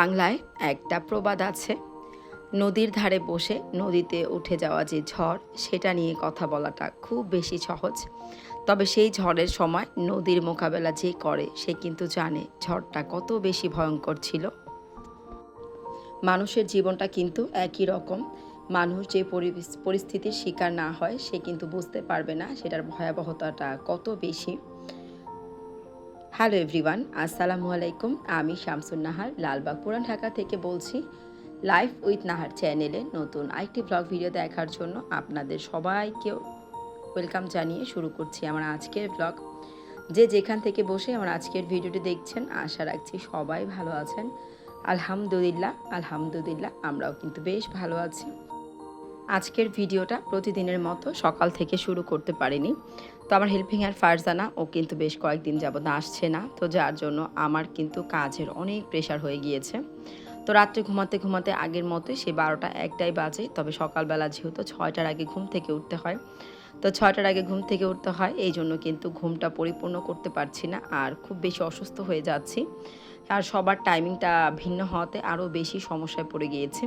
বাংলায় একটা প্রবাদ আছে। নদীর ধারে বসে নদীতে উঠে যাওয়া যে ঝড়, সেটা নিয়ে কথা বলাটা খুব বেশি সহজ। তবে সেই ঝড়ের সময় নদীর মোকাবেলা যে করে, সে কিন্তু জানে ঝড়টা কত বেশি ভয়ঙ্কর ছিল। মানুষের জীবনটা কিন্তু একই রকম। মানুষ যে পরিস্থিতির শিকার না হয়, সে কিন্তু বুঝতে পারবে না সেটার ভয়াবহতাটা কত বেশি। হ্যালো এভরিওয়ান, আসসালামু আলাইকুম। আমি শামসুন নাহার, লালবাগ পুরান ঢাকা থেকে বলছি, লাইফ উইথ নাহার চ্যানেলে নতুন আরেকটি ব্লগ ভিডিও দেখার জন্য আপনাদের সবাইকেও ওয়েলকাম জানিয়ে শুরু করছি আমার আজকের ব্লগ যে যেখান থেকে বসে আমার আজকের ভিডিওটি দেখছেন, আশা রাখছি সবাই ভালো আছেন। আলহামদুলিল্লাহ আলহামদুলিল্লাহ, আমরাও কিন্তু বেশ ভালো আছি। আজকের ভিডিওটা প্রতিদিনের মতো সকাল থেকে শুরু করতে পারিনি। তো আমার হেল্পিং আর ফারজানা, ও কিন্তু বেশ কয়েকদিন যাবত আসছে না। তো যার জন্য আমার কিন্তু কাজের অনেক প্রেশার হয়ে গিয়েছে। তো রাত্রে ঘুমাতে ঘুমাতে আগের মতোই সে বারোটা একটাই বাজে। তবে সকালবেলা যেহেতু ছয়টার আগে ঘুম থেকে উঠতে হয় তো ছয়টার আগে ঘুম থেকে উঠতে হয়, এই জন্য কিন্তু ঘুমটা পরিপূর্ণ করতে পারছি না আর খুব বেশি অসুস্থ হয়ে যাচ্ছি। আর সবার টাইমিংটা ভিন্ন হওয়াতে আরও বেশি সমস্যায় পড়ে গিয়েছে।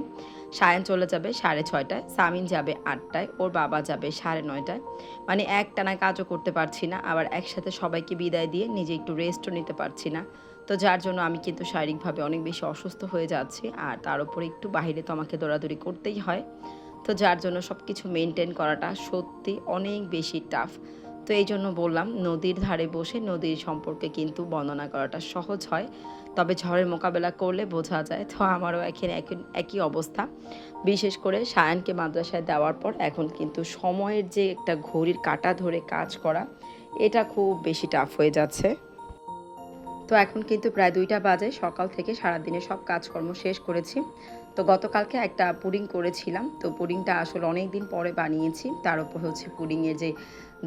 সায়ন চলে যাবে সাড়ে ছয়টায়, সামিন যাবে আটটায়, ওর বাবা যাবে সাড়ে নয়টায়। মানে একটানা কাজও করতে পারছি না, আবার একসাথে সবাইকে বিদায় দিয়ে নিজে একটু রেস্টও নিতে পারছি না। তো যার জন্য আমি কিন্তু শারীরিকভাবে অনেক বেশি অসুস্থ হয়ে যাচ্ছি, আর তার উপরে একটু বাইরে তো আমাকে দৌড়াদৌড়ি করতেই হয়। তো যার জন্য সব কিছু মেনটেন করাটা সত্যি অনেক বেশি টাফ তো এই জন্য বললাম, নদীর ধারে বসে নদীর সম্পর্কে কিন্তু বর্ণনা করাটা সহজ হয়। তবে ঝড়ের মোকাবেলা করলে বোঝা যায়, তো আমারও এখানে একই অবস্থা। বিশেষ করে সায়ানকে মাদ্রাসায় দেওয়ার পর এখন কিন্তু সময়ের যে একটা ঘড়ির কাটা ধরে কাজ করা, এটা খুব বেশি টাফ হয়ে যাচ্ছে। তো এখন কিন্তু প্রায় দুইটা বাজে, সকাল থেকে সারাদিনে সব কাজকর্ম শেষ করেছি। তো গতকালকে একটা পুডিং করেছিলাম, তো পুডিংটা আসলে অনেক দিন পরে বানিয়েছি। তার উপর হচ্ছে পুডিংয়ের যে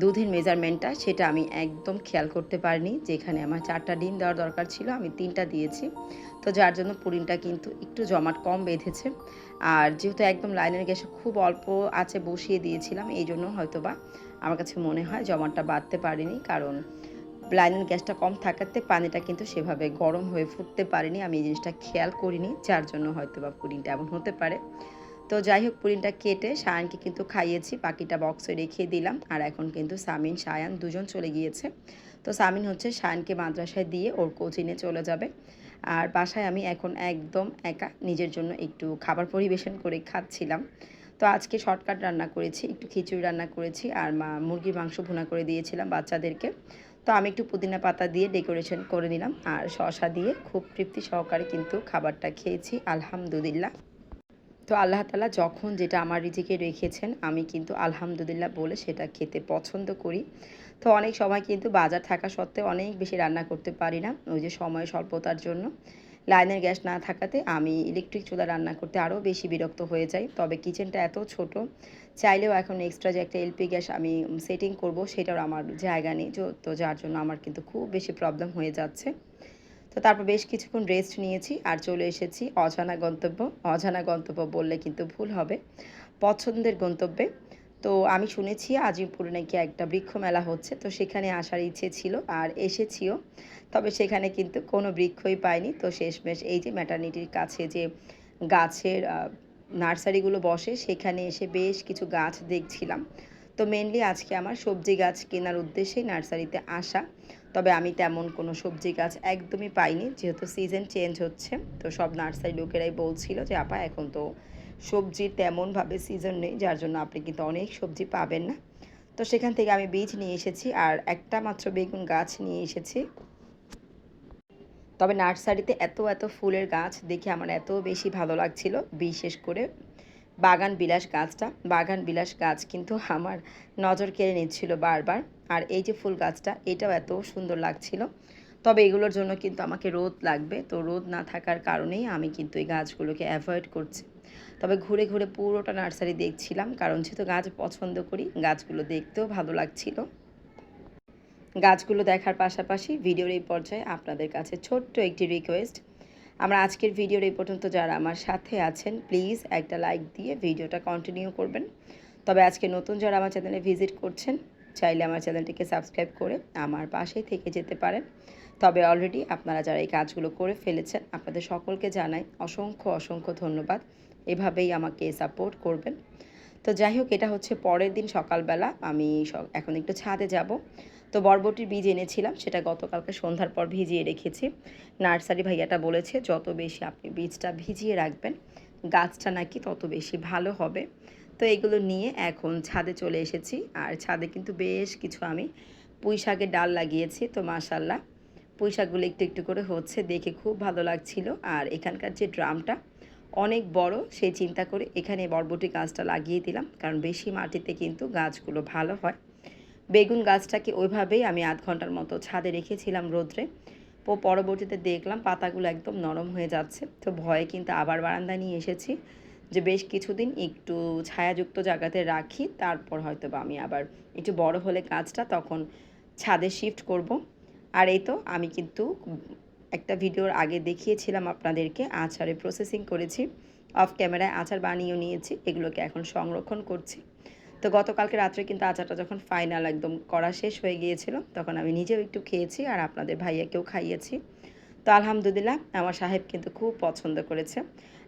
দুধের মেজারমেন্টটা সেটা আমি একদম খেয়াল করতে পারিনি। যেখানে আমার চারটা ডিম দেওয়ার দরকার ছিল, আমি তিনটা দিয়েছি। তো যার জন্য পুডিংটা কিন্তু একটু জমাট কম বেঁধেছে। আর যেহেতু একদম লাইনের গ্যাসে খুব অল্প আছে বসিয়ে দিয়েছিলাম, এই জন্য হয়তো বা আমার কাছে মনে হয় জমাটটা বাঁধতে পারিনি। কারণ লাইনের গ্যাসটা কম থাকাতে পানিটা কিন্তু সেভাবে গরম হয়ে ফুটতে পারেনি। আমি এই জিনিসটা খেয়াল করিনি, যার জন্য হয়তো বা পুডিংটা এমন হতে পারে। তো যাই হোক পুডিংটা কেটে সায়ানকে কিন্তু খাইয়েছি, বাকিটা বক্সে রেখে দিলাম। আর এখন কিন্তু সামিন, সায়ান দুজন চলে গিয়েছে। তো সামিন হচ্ছে সায়ানকে মাদ্রাসায় দিয়ে ওর কোচিনে চলে যাবে। আর বাসায় আমি এখন একদম একা, নিজের জন্য একটু খাবার পরিবেশন করে খাচ্ছিলাম। তো আজকে শর্টকাট রান্না করেছি, একটু খিচুড়ি রান্না করেছি, আর মা মুরগির মাংস ভুনা করে দিয়েছিলাম বাচ্চাদেরকে। তো আমি একটু পুদিনা পাতা দিয়ে ডেকোরেশন করে নিলাম। আর শশা দিয়ে খুব তৃপ্তি সহকারে কিন্তু খাবারটা খেয়েছি, আলহামদুলিল্লাহ। তো আল্লাহ তালা যখন যেটা আমার রিজিকে রেখেছেন, আমি কিন্তু আলহামদুলিল্লাহ বলে সেটা খেতে পছন্দ করি। তো অনেক সময় কিন্তু বাজার থাকা সত্ত্বেও অনেক বেশি রান্না করতে পারি না, ওই যে সময় স্বল্পতার জন্য। লাইনের গ্যাস না থাকাতে আমি ইলেকট্রিক চুলা রান্না করতে আরও বেশি বিরক্ত হয়ে যাই। তবে কিচেনটা এত ছোট, চাইলেও এখন এক্সট্রা যে একটা এলপি গ্যাস আমি সেটিং করব সেটাও আমার জায়গা নেই। তো যার জন্য আমার কিন্তু খুব বেশি প্রবলেম হয়ে যাচ্ছে। তো তারপর বেশ কিছুক্ষণ রেস্ট নিয়েছি আর চলে এসেছি অজানা গন্তব্য। অজানা গন্তব্য বললে কিন্তু ভুল হবে। পছন্দের গন্তব্যে তো আমি শুনেছি আজিমপুরে নাকি একটা বৃক্ষ মেলা হচ্ছে, তো সেখানে আসার ইচ্ছে ছিল আর এসেছিও। তবে সেখানে কিন্তু কোনো বৃক্ষই পাইনি। তো শেষমেশ এই যে ম্যাটার্নিটির কাছে যে গাছের নার্সারিগুলো বসে, সেখানে এসে বেশ কিছু গাছ দেখছিলাম। তো মেনলি আজকে আমার সবজি গাছ কেনার উদ্দেশ্যেই নার্সারিতে আসা। তবে আমি তেমন কোনো সবজি গাছ একদমই পাইনি, যেহেতু সিজন চেঞ্জ হচ্ছে। তো সব নার্সারি লোকেরাই বলছিল যে, আপা, এখন তো সবজির তেমনভাবে সিজন নেই, যার জন্য আপনি কিন্তু অনেক সবজি পাবেন না। তো সেখান থেকে আমি বীজ নিয়ে এসেছি আর একটা মাত্র বেগুন গাছ নিয়ে এসেছি। তবে নার্সারিতে এত এত ফুলের গাছ দেখে আমার এত বেশি ভালো লাগছিল, বিশেষ করে বাগান বিলাস গাছটা। বাগান বিলাস গাছ কিন্তু আমার নজর কেড়ে নিচ্ছিল বারবার। আর এই যে ফুল গাছটা, এটাও এত সুন্দর লাগছিল। তবে এগুলোর জন্য কিন্তু আমাকে রোদ লাগবে। তো রোদ না থাকার কারণেই আমি কিন্তু এই গাছগুলোকে অ্যাভয়েড করছি। তবে ঘুরে ঘুরে পুরোটা নার্সারি দেখছিলাম, কারণ যেহেতু গাছ পছন্দ করি, গাছগুলো দেখতেও ভালো লাগছিল। গাছগুলো দেখার পাশাপাশি ভিডিওর এই পর্যায়ে আপনাদের কাছে ছোট্ট একটি রিকোয়েস্ট আমরা আজকের ভিডিওর এই পর্যন্ত, যারা আমার সাথে আছেন প্লিজ একটা লাইক দিয়ে ভিডিওটা কন্টিনিউ করবেন। তবে আজকে নতুন যারা আমার চ্যানেলে ভিজিট করছেন, চাইলে আমার চ্যানেলটিকে সাবস্ক্রাইব করে আমার পাশেই থেকে যেতে পারেন। তবে অলরেডি আপনারা যারা এই কাজগুলো করে ফেলেছেন, আপনাদের সকলকে জানাই অসংখ্য অসংখ্য ধন্যবাদ। এভাবেই আমাকে সাপোর্ট করবেন। তো যাই হোক এটা হচ্ছে পরের দিন সকালবেলা। আমি এখন একটু ছাদে যাব। তো বরবটির বীজ এনেছিলাম, সেটা গতকালকে সন্ধ্যার পর ভিজিয়ে রেখেছি। নার্সারি ভাইয়াটা বলেছে, যত বেশি আপনি বীজটা ভিজিয়ে রাখবেন, গাছটা নাকি তত বেশি ভালো হবে। তো এগুলো নিয়ে এখন ছাদে চলে এসেছি। আর ছাদে কিন্তু বেশ কিছু আমি পুঁই শাকের ডাল লাগিয়েছি, তো মাশাল্লাহ পুঁই শাকগুলো একটু একটু করে হচ্ছে, দেখে খুব ভালো লাগছিল। আর এখানকার যে ড্রামটা অনেক বড়, সেই চিন্তা করে এখানে বরবটি গাছটা লাগিয়ে দিলাম। কারণ বেশি মাটিতে কিন্তু গাছগুলো ভালো হয়। বেগুন গাছটাকে ওইভাবেই আমি আধ ঘণ্টার মতো ছাদে রেখেছিলাম রোদ্রে। তো পরবর্তীতে দেখলাম পাতাগুলো একদম নরম হয়ে যাচ্ছে। তো ভয়ে কিন্তু আবার বারান্দা নিয়ে এসেছি যে বেশ কিছুদিন একটু ছায়াযুক্ত জায়গাতে রাখি, তারপর হয়তো বা আমি আবার একটু বড় হলে গাছটা তখন ছাদে শিফট করব। আর এই তো আমি কিন্তু একটা ভিডিওর আগে দেখিয়েছিলাম আপনাদেরকে, আচারে প্রসেসিং করেছি অফ ক্যামেরায় আচার বানিয়েও নিয়েছি, এগুলোকে এখন সংরক্ষণ করছি। তো গতকালকে রাত্রে কিন্তু আচারটা যখন ফাইনাল একদম করা শেষ হয়ে গিয়েছিল, তখন আমি নিজেও একটু খেয়েছি আর আপনাদের ভাইয়াকেও খাইয়েছি। তো আলহামদুলিল্লাহ, আমার সাহেব কিন্তু খুব পছন্দ করেছে।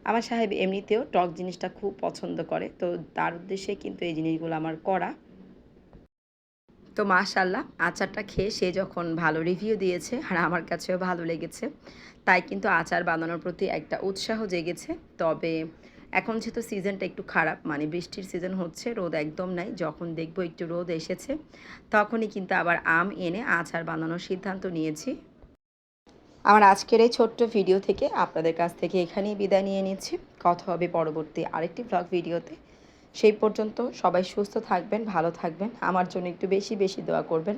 আমার সাহেব এমনিতেও টক জিনিসটা খুব পছন্দ করে, তো তার উদ্দেশ্যে কিন্তু এই জিনিসগুলো আমার করা। তো মাশাল্লাহ আচারটা খেয়ে সে যখন ভালো রিভিউ দিয়েছে, আর আমার কাছেও ভালো লেগেছে, তাই কিন্তু আচার বানানোর প্রতি একটা উৎসাহ জেগেছে। তবে এখন যেহেতু সিজনটা একটু খারাপ মানে বৃষ্টির সিজন হচ্ছে, রোদ একদম নাই, যখন দেখব একটু রোদ এসেছে, তখনই কিন্তু আবার আম এনে আচার বানানোর সিদ্ধান্ত নিয়েছি। আমার আজকের এই ছোট্ট ভিডিও থেকে আপনাদের কাছ থেকে এখানেই বিদায় নিয়ে নিচ্ছি। কথা হবে পরবর্তী আরেকটি ব্লগ ভিডিওতে সেই পর্যন্ত সবাই সুস্থ থাকবেন, ভালো থাকবেন। আমার জন্য একটু বেশি বেশি দোয়া করবেন,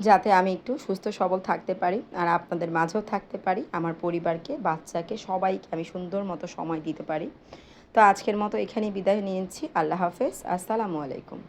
যাতে আমি একটু সুস্থ, সবল থাকতে পারি আর আপনাদের মাঝেও থাকতে পারি, আমার পরিবারকে, বাচ্চাকে, সবাইকে আমি সুন্দর মতো সময় দিতে পারি। তো আজকের মতো এখানেই বিদায় নিয়েছি। আল্লাহ হাফেজ। আসসালামু আলাইকুম।